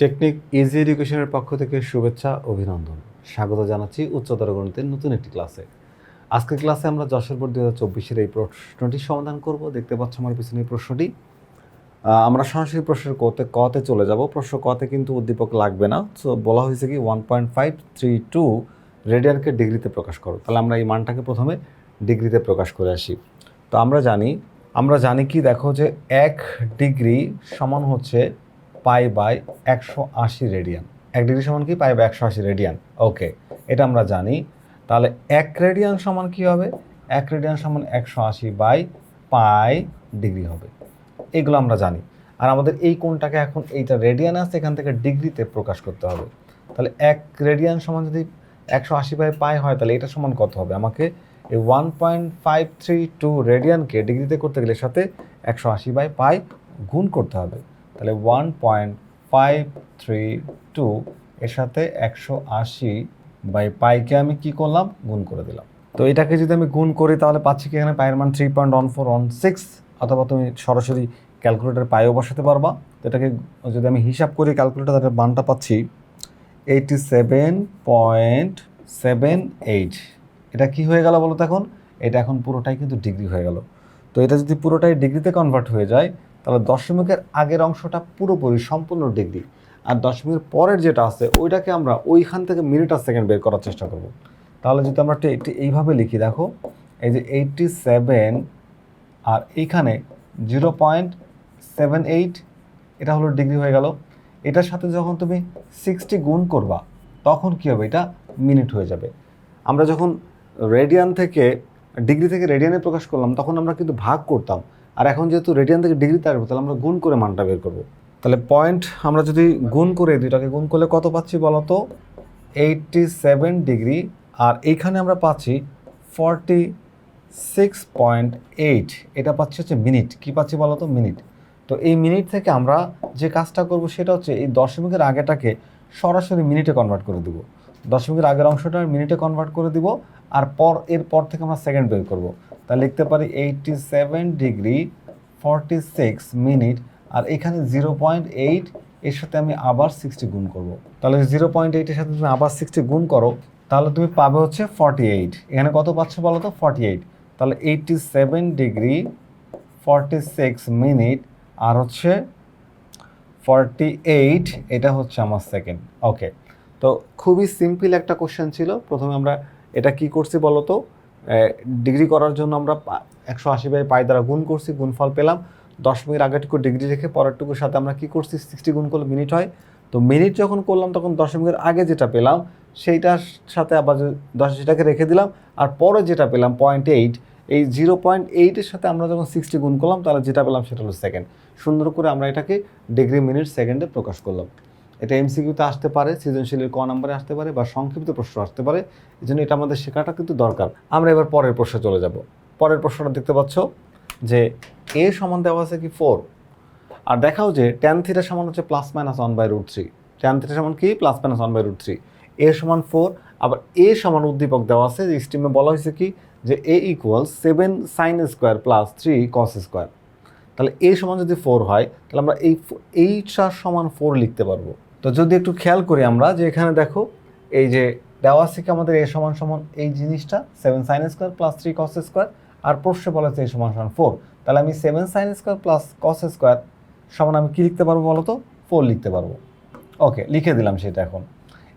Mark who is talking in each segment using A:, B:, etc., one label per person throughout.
A: Technique easy এডুকেশনের পক্ষ থেকে শুভেচ্ছা, অভিনন্দন। স্বাগত জানাচ্ছি উচ্চতর গণিতের নতুন একটি ক্লাসে। আজকের ক্লাসে আমরা যশোর বোর্ড দু হাজার চব্বিশের এই প্রশ্নটি সমাধান করব। দেখতে পাচ্ছ আমার পিছনে এই প্রশ্নটি। আমরা সরাসরি প্রশ্নের কতে কতে চলে যাব। প্রশ্ন কতে কিন্তু উদ্দীপক লাগবে না। তো বলা হয়েছে কি one point five three two রেডিয়ানকে ডিগ্রিতে প্রকাশ করো। তাহলে আমরা এই মানটাকে প্রথমে ডিগ্রিতে প্রকাশ করে আসি। তো আমরা জানি আমরা জানি কি দেখো যে এক ডিগ্রি সমান হচ্ছে পাই বাই একশো আশি রেডিয়ান। এক ডিগ্রি সমান কি? পাই বাই একশো আশি রেডিয়ান। ওকে, এটা আমরা জানি। তাহলে এক রেডিয়ান সমান কি হবে? এক রেডিয়ান সমান একশো আশি বাই পাই ডিগ্রি হবে। এগুলো আমরা জানি। আর আমাদের এই কোণটাকে এখন এইটা রেডিয়ান আছে, এখান থেকে ডিগ্রিতে প্রকাশ করতে হবে। তাহলে এক রেডিয়ান সমান যদি একশো আশি বাই পাই হয়, তাহলে এটা সমান কত হবে? আমাকে এই one point five three two রেডিয়ানকে ডিগ্রিতে করতে গেলে সাথে একশো আশি বাই পাই গুণ করতে হবে। তাহলে one point five three two এর সাথে একশো আশি বাই পাইকে আমি কি করলাম? গুণ করে দিলাম। তো এটাকে যদি আমি গুণ করি, তাহলে পাচ্ছি কি এখানে? পায়ের মান three point one four one six অথবা তুমি সরাসরি ক্যালকুলেটার পায়েও বসাতে পারবা। তো এটাকে যদি আমি হিসাব করি ক্যালকুলেটার তাদের মানটা পাচ্ছি eighty seven point seven eight এটা কি হয়ে গেল বলো তো এখন? এটা এখন পুরোটাই কিন্তু ডিগ্রি হয়ে গেল। তো এটা যদি পুরোটাই ডিগ্রিতে কনভার্ট হয়ে যায় তাহলে দশমিকের আগের অংশটা পুরোপুরি সম্পূর্ণ ডিগ্রি। আর দশমিকের পরের যেটা আছে, ওইটাকে আমরা ওইখান থেকে মিনিট আর সেকেন্ড বের করার চেষ্টা করব। তাহলে যদি আমরা একটু- এইভাবে লিখি, দেখো, এই যে এইটটি সেভেন আর এইখানে জিরো পয়েন্ট সেভেন এইট এটা হলো ডিগ্রি হয়ে গেল। এটার সাথে যখন তুমি সিক্সটি গুণ করবা, তখন কী হবে? এটা মিনিট হয়ে যাবে। আমরা যখন রেডিয়ান থেকে ডিগ্রি থেকে রেডিয়ানে প্রকাশ করলাম, তখন আমরা কিন্তু ভাগ করতাম। আর এখন যেহেতু রেডিয়ান থেকে ডিগ্রিতে আসব, তাহলে আমরা গুণ করে মানটা বের করব। তাহলে পয়েন্ট আমরা যদি গুণ করে দুইটাকে গুণ করলে কত পাচ্ছি বলো তো এইটটি সেভেন ডিগ্রি আর এইখানে আমরা পাচ্ছি ফর্টি সিক্স পয়েন্ট এইট এটা পাচ্ছি হচ্ছে মিনিট কী পাচ্ছি বলো তো মিনিট তো এই মিনিট থেকে আমরা যে কাজটা করব সেটা হচ্ছে এই দশমিকের আগেটাকে সরাসরি মিনিটে কনভার্ট করে দেবো। দশমিকের আগের অংশটা মিনিটে কনভার্ট করে দিব। আর পর, এর পর থেকে আমরা সেকেন্ড বের করব। তাহলে লিখতে পারি eighty seven degree forty six minute আর এখানে জিরো পয়েন্ট এইট এর সাথে আমি আবার সিক্সটি গুণ করব। তাহলে জিরো পয়েন্ট এইটের সাথে তুমি আবার সিক্সটি গুণ করো, তাহলে তুমি পাবে হচ্ছে ফর্টি এইট এখানে কত পাচ্ছ বলো তো? ফর্টি এইট তাহলে eighty seven degree forty six minute আর হচ্ছে ফর্টি এইট এটা হচ্ছে আমার সেকেন্ড ওকে তো খুবই সিম্পল একটা কোশ্চেন ছিল। প্রথমে আমরা এটা কি করছি বলো তো ডিগ্রি করার জন্য আমরা একশো আশি বাই পাই দ্বারা গুণ করছি, গুণফল পেলাম। দশমিকের আগেটুকু ডিগ্রি রেখে পরেরটুকুর সাথে আমরা কি করছি? সিক্সটি গুণ করলে মিনিট হয়। তো মিনিট যখন করলাম, তখন দশ দশমিকের আগে যেটা পেলাম, সেইটার সাথে আবার দশ সেটাকে রেখে দিলাম। আর পরে যেটা পেলাম পয়েন্ট এইট এই জিরো পয়েন্ট এইটের সাথে আমরা যখন সিক্সটি গুণ করলাম, তাহলে যেটা পেলাম সেটা হলো সেকেন্ড সুন্দর করে আমরা এটাকে ডিগ্রি মিনিট সেকেন্ডে প্রকাশ করলাম। এটা এমসিকিউতে আসতে পারে, সৃজনশীলের ক নম্বরে আসতে পারে বা সংক্ষিপ্ত প্রশ্ন আসতে পারে এই জন্য এটা আমাদের শেখাটা কিন্তু দরকার। আমরা এবার পরের প্রশ্নে চলে যাব। পরের প্রশ্নটা দেখতে পাচ্ছ যে এ সমান দেওয়া আছে কি ফোর আর দেখাও যে ট্যান থিটা সমান হচ্ছে plus minus one by root three tan theta সমান কি? Plus minus one by root three A সমান ফোর আবার এ সমান উদ্দীপক দেওয়া আছে, যে স্টিমে বলা হয়েছে কি? যে A equal seven sine square plus three cos square তাহলে এ সমান যদি ফোর হয়, তাহলে আমরা এই এইটার সমান ফোর লিখতে পারব। তো যদি একটু খেয়াল করি আমরা যে এখানে দেখো, এই যে দেওয়া আছে কি আমাদের এ সমান সমান এই জিনিসটা seven sine square plus three cos square আর প্রশ্নে বলা আছে এ সমান সমান ফোর তাহলে আমি seven sine square plus cos square সমান আমি কী লিখতে পারব বলো তো ফোর লিখতে পারব। ওকে লিখে দিলাম সেটা এখন।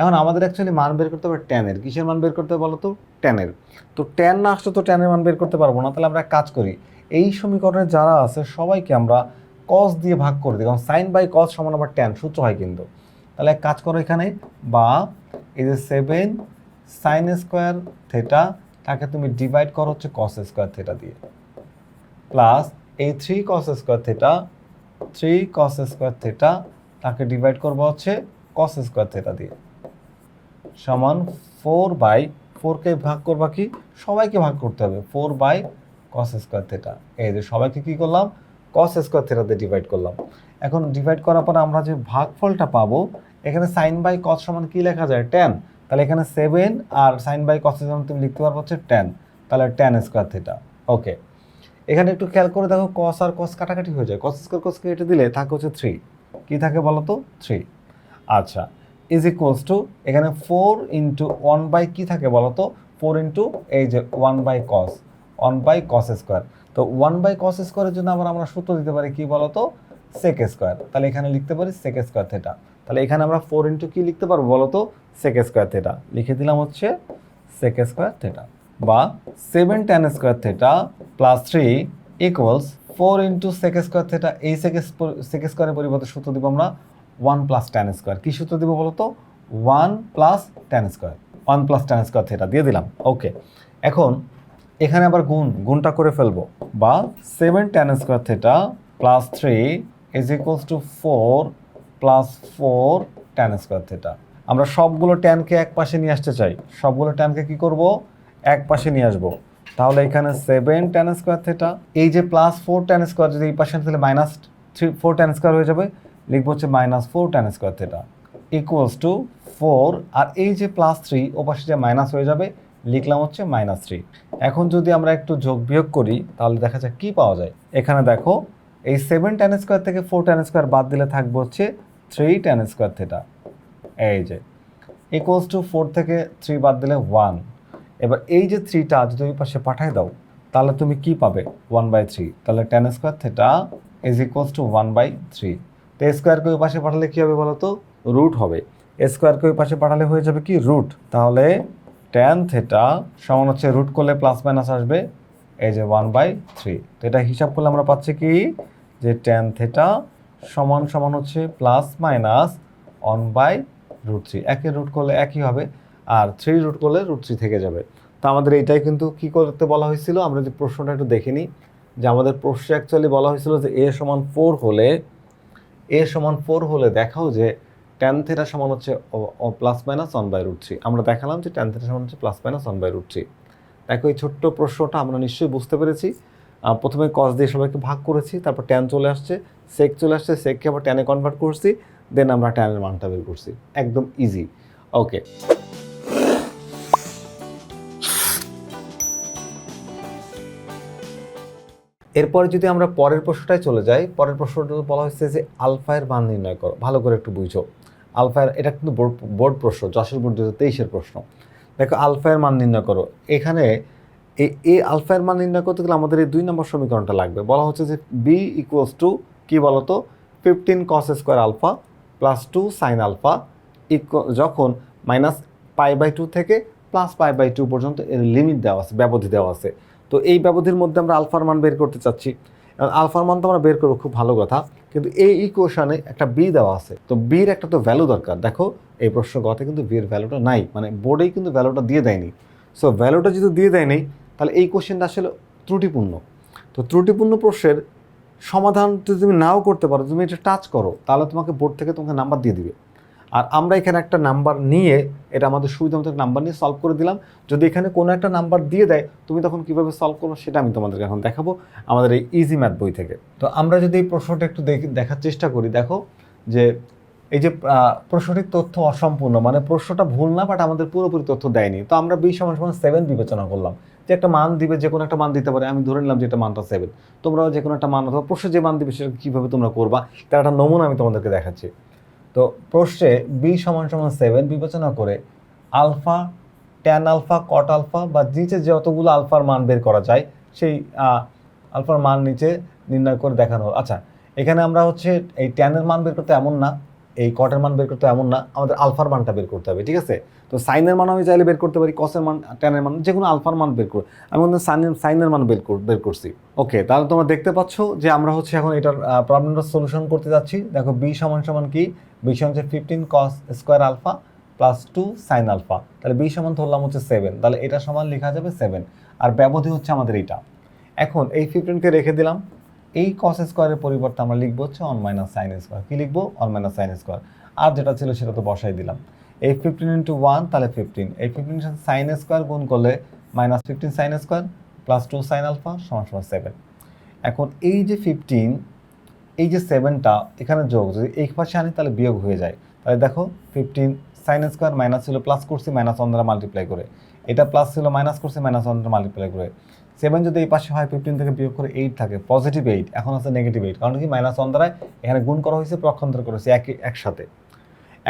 A: এখন আমাদের অ্যাকচুয়ালি মান বের করতে হবে ট্যানের কিসের মান বের করতে বলো তো ট্যানের তো ট্যান না আসলে তো ট্যানের মান বের করতে পারব না। তাহলে আমরা কাজ করি, এই সমীকরণে যারা আছে সবাইকে আমরা কস দিয়ে ভাগ করে দিই। কারণ সাইন বাই কস সমান আবার ট্যান সূত্র হয় কিন্তু। তাহলে এক কাজ করো এখানে, বা এই যে সেভেন সাইন স্কোয়ার থেটা তাকে তুমি ডিভাইড করো হচ্ছে কস স্কোয়ার থেটা দিয়ে। প্লাস এই three cos square theta three cos square theta তাকে ডিভাইড করব হচ্ছে কস স্কোয়ার থেটা দিয়ে। সমান ফোর বাই ফোরকে ভাগ করবা কি? সবাইকে ভাগ করতে হবে four by cos square theta এই যে সবাইকে কি করলাম? কস স্কোয়ার থেটাতে ডিভাইড করলাম। এখন ডিভাইড করার পর আমরা যে ভাগফলটা পাবো, এখানে সাইন বাই কস সমান কি লেখা যায়? টেন তাহলে এখানে সেভেন আর সাইন বাই কস সমান তুমি লিখতে পারব হচ্ছে টেন তাহলে টেন স্কোয়ার থেটা ওকে এখানে একটু খেয়াল করে দেখো কস আর কস কাটাকাটি হয়ে যায়। কস স্কোয়ার কস কেটে দিলে থাকে হচ্ছে থ্রি কি থাকে বলো তো? থ্রি আচ্ছা। ইজ ইকুয়ালস টু এখানে ফোর ইন্টু ওয়ান বাই কী থাকে বলো তো? ফোর ইন্টু এই যে one by cos one by cos square তো ওয়ান বাই কস স্কোয়ারের জন্য আবার আমরা সূত্র দিতে পারি কি বলো তো সেক স্কোয়ার তাহলে এখানে লিখতে পারি সেক স্কোয়ার থেটা তাহলে এখানে আমরা ফোর ইন্টু কি লিখতে পারব বলো তো সেক স্কোয়ার থেটা লিখে দিলাম হচ্ছে সেক স্কোয়ার থেটা বা seven tan square theta plus three equals four into sec square theta এই সেক সেক স্কোয়ারের পরিবর্তে সূত্র দিব আমরা ওয়ান প্লাস টেন স্কোয়ার কী সূত্র দিব বলো তো one plus tan square one plus tan square theta দিয়ে দিলাম। ওকে এখন এখানে আবার গুণ, গুণটা করে ফেলব। বা seven tan square theta plus three is equals to four plus four tan square theta আমরা সবগুলো ট্যানকে এক পাশে নিয়ে আসতে চাই। সবগুলো ট্যানকে কি করব? এক পাশে নিয়ে আসব। তাহলে এখানে সেভেন টেন স্কোয়ার থেটা এই যে প্লাস ফোর টেন স্কোয়ার যদি এই পাশে তাহলে minus three four tan square হয়ে যাবে। লিখব হচ্ছে minus four tan square theta equals to four আর এই যে প্লাস থ্রি ও পাশে যে মাইনাস হয়ে যাবে লিখলাম হচ্ছে মাইনাস থ্রি এখন যদি আমরা একটু যোগ বিয়োগ করি, তাহলে দেখা যাক কী পাওয়া যায়। এখানে দেখো, এই সেভেন টেন স্কোয়ার থেকে ফোর টেন স্কোয়ার বাদ দিলে থাকবে হচ্ছে থ্রি টেন স্কোয়ার থেটা এই যে ইকুয়ালস টু ফোর থেকে থ্রি বাদ দিলে ওয়ান এবার এই যে থ্রিটা যদি ওই পাশে পাঠায় দাও, তাহলে তুমি কি পাবে? ওয়ান বাই থ্রি তাহলে tan square theta is equals to one by three তো স্কোয়ারকে ওই পাশে পাঠালে কী হবে বলো তো রুট হবে স্কোয়ারকে ওই পাশে পাঠালে হয়ে যাবে কি? রুট তাহলে টেন থেটা সমান হচ্ছে রুট করলে প্লাস মাইনাস আসবে, এই যে ওয়ান বাই থ্রি তো এটা হিসাব করলে আমরা পাচ্ছি কি? যে টেন থেটা সমান সমান হচ্ছে plus minus one by root three একে রুট করলে একই হবে, আর থ্রি রুট করলে রুট থ্রি থেকে যাবে। তো আমাদের এইটাই কিন্তু কি করতে বলা হয়েছিল? আমরা যে প্রশ্নটা একটু দেখে নিই। যে আমাদের প্রশ্নে অ্যাকচুয়ালি বলা হয়েছিল যে এ সমান ফোর হলে এ সমান ফোর হলে দেখাও যে টেন থেটা সমান হচ্ছে plus minus one by root three আমরা দেখালাম যে টেন থেটা সমান হচ্ছে plus minus one by root three দেখো, এই ছোট্ট প্রশ্নটা আমরা নিশ্চয়ই বুঝতে পেরেছি। প্রথমে কস দিয়ে সবাইকে ভাগ করেছি, তারপর ট্যান চলে আসছে সেক চলে আসছে সেককে আবার ট্যানে কনভার্ট করছি দেন আমরা ট্যানের মানটা বের করছি। একদম ইজি ওকে এরপরে যদি আমরা পরের প্রশ্নটায় চলে যাই, পরের প্রশ্নটা বলা হয়েছে যে আলফায়ের মান নির্ণয় করো। ভালো করে একটু বুঝো। আলফায়ের এটা কিন্তু বোর্ড প্রশ্ন, যশোর বোর্ড দু হাজার তেইশের প্রশ্ন। দেখো আলফায়ের মান নির্ণয় করো। এখানে এই এই আলফায়ের মান নির্ণয় করতে গেলে আমাদের এই দুই নম্বর সমীকরণটা লাগবে। বলা হচ্ছে যে বি ইকুয়ালস টু কী বলতো? Fifteen cos square alpha plus two sine alpha যখন মাইনাস পাই বাই টু থেকে প্লাস পাই বাই টু পর্যন্ত এর লিমিট দেওয়া আছে, ব্যবধি দেওয়া আছে। তো এই ব্যবধির মধ্যে আমরা আলফার মান বের করতে চাচ্ছি। আলফার মান তো আমরা বের করব, খুব ভালো কথা। কিন্তু এই ইকুয়েশনে একটা বি দেওয়া আছে। তো বির একটা তো ভ্যালু দরকার। দেখো, এই প্রশ্ন গতে কিন্তু বির ভ্যালুটা নাই। মানে বোর্ডেই কিন্তু ভ্যালুটা দিয়ে দেয়নি। সো ভ্যালুটা যদি দিয়ে দেয়নি, তাহলে এই কোশ্চেনটা আসলে ত্রুটিপূর্ণ। তো ত্রুটিপূর্ণ প্রশ্নের সমাধান যদি তুমি নাও করতে পারো, তুমি এটা টাচ করো, তাহলে তোমাকে বোর্ড থেকে তোমাকে নাম্বার দিয়ে দিবে। আর আমরা এখানে একটা নাম্বার নিয়ে এটা আমাদের সুবিধা মতো নাম্বার নিয়ে সলভ করে দিলাম। যদি এখানে কোনো একটা নাম্বার দিয়ে দেয়, তুমি তখন কীভাবে সলভ করো সেটা আমি তোমাদেরকে এখন দেখাবো আমাদের এই ইজি ম্যাথ বই থেকে। তো আমরা যদি এই প্রশ্নটা একটু দেখি, দেখার চেষ্টা করি, দেখো যে এই যে প্রশ্নটির তথ্য অসম্পূর্ণ মানে প্রশ্নটা ভুল না বাট আমাদের পুরোপুরি তথ্য দেয়নি। তো আমরা বি সমান সমান সেভেন বিবেচনা করলাম। যে একটা মান দিবে, যে কোনো একটা মান দিতে পারে। আমি ধরে নিলাম যে এটা মানটা সেভেন তোমরাও যে কোনো একটা মান অথবা প্রশ্নে যে মান দিবে সেটা কীভাবে তোমরা করবা, তার একটা নমুনা আমি তোমাদেরকে দেখাচ্ছি। তো প্রশ্নে বি সমান সমান সেভেন বিবেচনা করে alpha tan alpha cot alpha বা নিচে যতগুলো আলফার মান বের করা যায়, সেই আলফার মান নিচে নির্ণয় করে দেখানো আচ্ছা এখানে আমরা হচ্ছে এই ট্যানের মান বের করতে এমন না। এই কটের মান বের করতে এমন না, আমাদের আলফার মানটা বের করতে হবে, ঠিক আছে? তো সাইনের মান আমি চাইলে বের করতে পারি, কসের মান ট্যানের মান যে কোনো আলফার মান বের করি আমি কিন্তু সাইনের সাইনের মান বের বের করছি। ওকে, তাহলে তোমরা দেখতে পাচ্ছ যে আমরা হচ্ছে এখন এটার প্রবলেমটা সলিউশন করতে যাচ্ছি। দেখো বি সমান সমান কি? বি সমান হচ্ছে fifteen cos square alpha plus two sine alpha তাহলে বি সমান ধরলাম হচ্ছে সেভেন তাহলে এটা সমান লেখা যাবে সেভেন আর ব্যবধি হচ্ছে আমাদের এইটা। এখন এই ফিফটিনকে রেখে দিলাম। এই কস স্কোয়ারের পরিবর্তে আমরা লিখব হচ্ছে অন মাইনাস সাইন স্কোয়ার কী লিখব? অন মাইনাস সাইন স্কোয়ার আর যেটা ছিল সেটা তো বসাই দিলাম। এই ফিফটিন ইন্টু ওয়ান তাহলে ফিফটিন এই ফিফটিন সাইন স্কোয়ার গুণ করলে minus fifteen sine square plus two sine alpha সমান সমান সেভেন এখন এই যে ফিফটিন এই যে সেভেনটা এখানে যোগ, যদি এই পাশে আনি, তাহলে বিয়োগ হয়ে যায়। তাহলে দেখো ফিফটিন সাইন স্কোয়ার মাইনাস ছিল প্লাস করছি মাইনাস ওয়ান দ্বারা মাল্টিপ্লাই করে। এটা প্লাস ছিল মাইনাস করছি মাইনাস ওয়ান দ্বারা মাল্টিপ্লাই করে। সেভেন যদি এই পাশে হয় ফিফটিন থেকে বিয়োগ করে এইট থাকে পজিটিভ এইট এখন আছে নেগেটিভ এইট কারণ কি মাইনাস ওয়ান দ্বারা এখানে গুণ করা হয়েছে পক্ষান্তর করা হয়েছে একই একসাথে।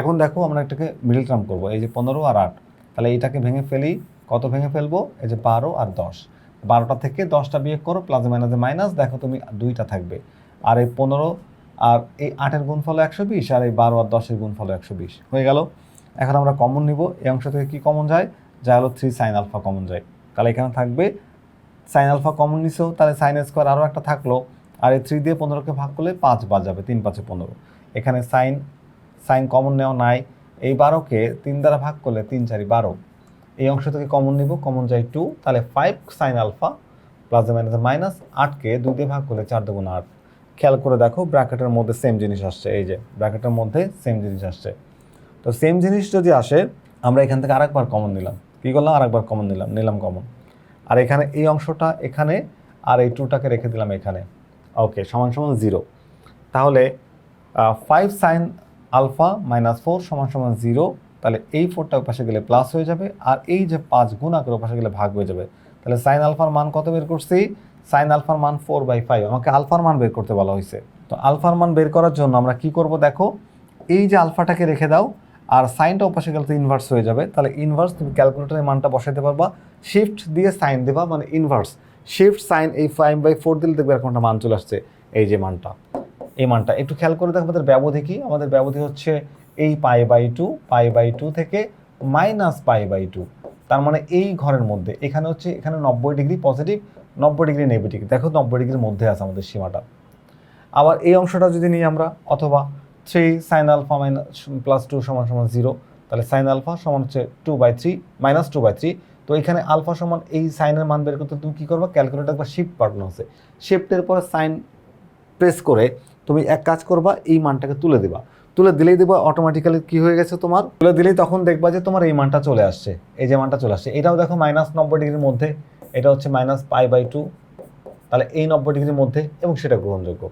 A: এখন দেখো আমরা এটাকে মিডল টার্ম করব, এই যে পনেরো আর আট, তাহলে এইটাকে ভেঙে ফেলি, কত ভেঙে ফেলব? এই যে বারো আর দশ। বারোটা থেকে দশটা বিয়োগ করো প্লাস মাইনাসে মাইনাস দেখো তুমি দুইটা থাকবে। আর এই পনেরো আর এই আটের গুণ গুণফল একশো বিশ, আর এই বারো আর দশের গুণফল একশো বিশ, হয়ে গেল? এখন আমরা কমন নিব, এই অংশ থেকে কি কমন যায়? যা হলো থ্রি সাইন আলফা কমন যায়। তাহলে এখানে থাকবে সাইন আলফা কমন নিছেও, তাহলে সাইন স্কোয়ার আরও একটা থাকল, আর এই থ্রি দিয়ে পনেরোকে ভাগ করলে পাঁচ বাদ যাবে, তিন পাঁচে পনেরো। এখানে সাইন সাইন কমন নেওয়া নাই, এই বারোকে তিন দ্বারা ভাগ করলে তিন চারি বারো। এই অংশ থেকে কমন নিব, কমন যায় টু তাহলে five sine alpha plus minus minus আটকে দুই দিয়ে ভাগ করলে চার দুগুণ আট। খেয়াল করে দেখো, ব্র্যাকেটের মধ্যে সেম জিনিস আসছে, এই যে, ব্র্যাকেটের মধ্যে সেম জিনিস আসছে। তো সেম জিনিস যদি আসে, আমরা এখান থেকে আরেকবার কমন নিলাম। কী করলাম? আরেকবার কমন নিলাম নিলাম কমন। আর এখানে এই অংশটা এখানে, আর এই টুটাকে রেখে দিলাম এখানে। ওকে, সমান সমান জিরো। তাহলে five sine alpha minus four সমান সমান জিরো, তাহলে এই ফোরটা পাশে গেলে প্লাস হয়ে যাবে, আর এই যে পাঁচ গুণ আকার পাশে গেলে ভাগ হয়ে যাবে। তাহলে সাইন আলফার মান কত বের করছি? সাইন আলফার মান ফোর বাই ফাইভ আমাকে আলফার মান বের করতে বলা হয়েছে। তো আলফার মান বের করার জন্য আমরা কি করব দেখো? এই যে আলফাটাকে রেখে দাও আর সাইনটা ওপাশে গেলে তো ইনভার্স হয়ে যাবে। তাহলে ইনভার্স তুমি ক্যালকুলেটারের মানটা বসাতে পারবা। শিফট দিয়ে সাইন দেবা মানে ইনভার্স শিফট সাইন এই ফাইভ বাই ফোর দিলে দেখবে এরকম একটা মান চলে আসছে, এই যে মানটা। এই মানটা। একটু খেয়াল করে দেখো আমাদের ব্যবধি কি? আমাদের ব্যবধি হচ্ছে এই pi by two pi by two থেকে মাইনাস পাই বাই টু তার মানে এই ঘরের মধ্যে। এখানে হচ্ছে, এখানে নব্বই ডিগ্রি পজিটিভ নব্বই ডিগ্রি নেগেটিভ দেখো নব্বই ডিগ্রির মধ্যে আছে আমাদের সীমাটা। আবার এই অংশটা যদি নিই আমরা, অথবা three sine alpha minus plus two সমান সমান জিরো, তাহলে সাইন আলফা সমান হচ্ছে two by three minus two by three. তো এখানে আলফা সমান এই সাইনের মান বের করতে তুমি কী করবা? ক্যালকুলেটার বা শিফট পাঠানো আছে। শিফটের পরে সাইন প্রেস করে তুমি এক কাজ করবা, এই মানটাকে তুলে দেবা। তুলে দিলেই দেবা অটোমেটিক্যালি কি হয়ে গেছে তোমার? তুলে দিলেই তখন দেখবা যে তোমার এই মানটা চলে আসছে, এই যে মানটা চলে আসছে। এটাও দেখো মাইনাস নব্বই ডিগ্রির মধ্যে, এটা হচ্ছে মাইনাস পাই বাই টু। তাহলে এই নব্বই ডিগ্রির মধ্যে এবং সেটা গ্রহণযোগ্য।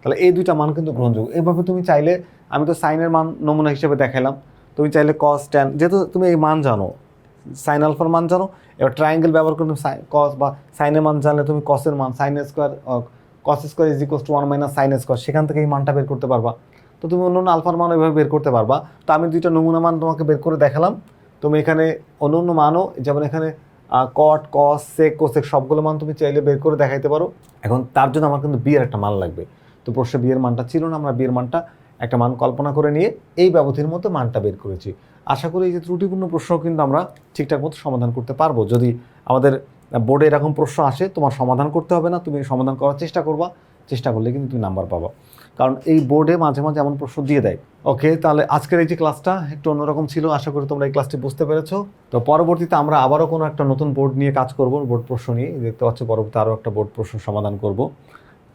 A: তাহলে এই দুইটা মান কিন্তু গ্রহণযোগ্য। এভাবে তুমি চাইলে, আমি তো সাইনের মান নমুনা হিসেবে দেখালাম তুমি চাইলে কস ট্যান যেহেতু তুমি এই মান জানো সাইন আলফার মান জানো, এবার ট্রায়াঙ্গেল ব্যবহার করে তুমি কস বা সাইনের মান জানলে তুমি কসের মান sine square cos square is equals to one minus sine square সেখান থেকে এই মানটা বের করতে পারবা। তো তুমি অন্য অন্য আলফার মান এভাবে বের করতে পারবা। তো আমি দুইটা নমুনা মান তোমাকে বের করে দেখালাম। তুমি এখানে অন্য অন্য মানও, যেমন এখানে কট কস সেক কোসেক সবগুলো মান তুমি চাইলে বের করে দেখাইতে পারো। এখন তার জন্য আমার কিন্তু বিয়ের একটা মান লাগবে। তো প্রশ্নে বিয়ের মানটা ছিল না, আমরা বিয়ের মানটা একটা মান কল্পনা করে নিয়ে এই ব্যবধির মতো মানটা বের করেছি। আশা করি এই যে ত্রুটিপূর্ণ প্রশ্ন কিন্তু আমরা ঠিকঠাক মতো সমাধান করতে পারব। যদি আমাদের বোর্ডে এরকম প্রশ্ন আসে, তোমার সমাধান করতে হবে না, তুমি সমাধান করার চেষ্টা করবা, চেষ্টা করলে কিন্তু তুমি নাম্বার পাবা। কারণ এই বোর্ডে মাঝে মাঝে এমন প্রশ্ন দিয়ে দেয়। ওকে তাহলে আজকের এই যে ক্লাসটা একটু অন্যরকম ছিল, আশা করি তোমরা এই ক্লাসটি বুঝতে পেরেছ। তো পরবর্তীতে আমরা আবারও কোনো একটা নতুন বোর্ড নিয়ে কাজ করব বোর্ড প্রশ্ন নিয়ে। দেখতে পাচ্ছ পরবর্তী আরও একটা বোর্ড প্রশ্ন সমাধান করব।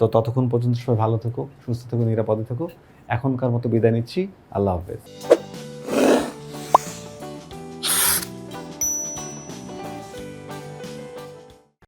A: তো ততক্ষণ পর্যন্ত সবাই ভালো থেকো, সুস্থ থেকো, নিরাপদে থেকো। এখনকার মতো বিদায় নিচ্ছি। আল্লাহ হাফেজ।